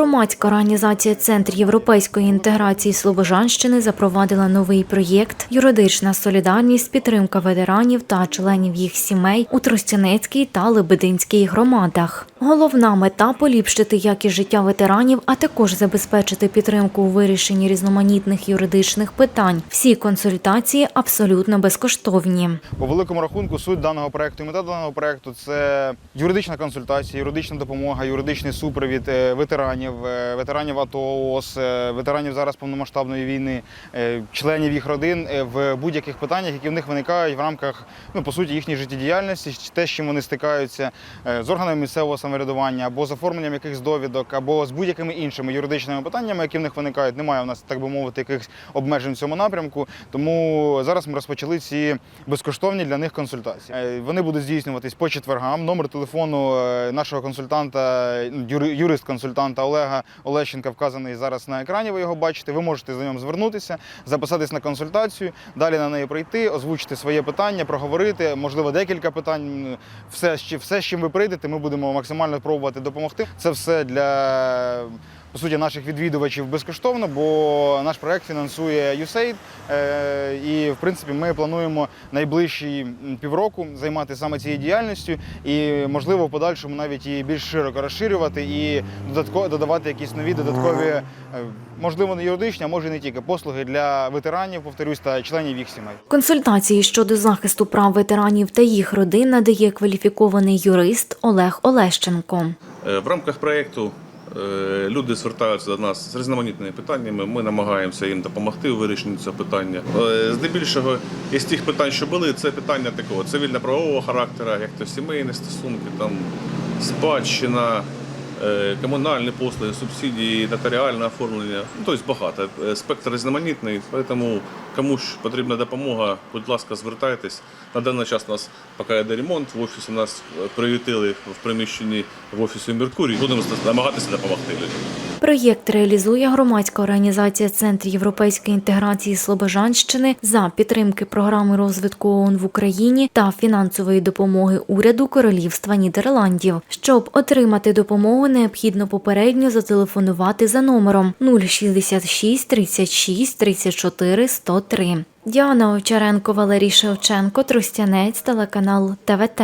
Громадська організація Центр європейської інтеграції Слобожанщини запровадила новий проєкт Юридична солідарність, підтримка ветеранів та членів їх сімей у Тростянецькій та Лебединській громадах. Головна мета поліпшити якість життя ветеранів, а також забезпечити підтримку у вирішенні різноманітних юридичних питань. Всі консультації абсолютно безкоштовні. По великому рахунку суть даного проекту і мета даного проекту це юридична консультація, юридична допомога, юридичний супровід е, ветеранів, е, ветеранів АТО, ООС, е, ветеранів зараз повномасштабної війни, членів їх родин в будь-яких питаннях, які в них виникають в рамках ну по суті їхньої життєдіяльності, те, з чим вони стикаються з органами місцевого самоврядування або з оформленням якихось довідок, або з будь-якими іншими юридичними питаннями, які в них виникають. Немає в нас, так би мовити, якихось обмежень в цьому напрямку. Тому зараз ми розпочали ці безкоштовні для них консультації. Е, Вони будуть здійснюватись по четвергам. Номер телефону е, нашого консультанта, ну, юри- юрист-консультанта Олега Олещенка вказаний зараз на екрані. Ви його бачите. Ви можете за ним звернутися, записатись на консультацію, далі на неї прийти, озвучити своє питання, проговорити. Можливо, декілька питань. Все, все, з чим ви прийдете, ми будемо максимально пробувати допомогти. Це все для. По суті, наших відвідувачів безкоштовно, бо наш проект фінансує USAID. Е, І, в принципі, ми плануємо найближчі півроку займатися саме цією діяльністю і, можливо, в подальшому навіть її більш широко розширювати і додатково додавати якісь нові додаткові, е, можливо, не юридичні, а може і не тільки послуги для ветеранів, повторюсь, та членів їх сімей. Консультації щодо захисту прав ветеранів та їх родин надає кваліфікований юрист Олег Олещенко. Е, В рамках проєкту е, люди звертаються до нас з різноманітними питаннями. Ми намагаємося їм допомогти у вирішенні цього питання. Е, Здебільшого із тих питань, що були, це питання такого цивільно-правового характеру, як то сімейні стосунки, там спадщина. Е, Комунальні послуги, субсидії, нотаріальне оформлення, ну тобто багато. Е, Спектр різноманітний, тому ж потрібна допомога, будь ласка, звертайтесь. На даний час у нас поки йде ремонт. В офісі нас е, приютили в приміщенні в офісі Меркурій. Будемо намагатися допомогти людям. Проєкт реалізує громадська організація Центр європейської інтеграції Слобожанщини за підтримки програми розвитку ООН в Україні та фінансової допомоги уряду Королівства Нідерландів. Щоб отримати допомогу, необхідно попередньо зателефонувати за номером 066 36 34 103. Діана Овчаренко, Валерій Шевченко, Тростянець, телеканал ТВТ.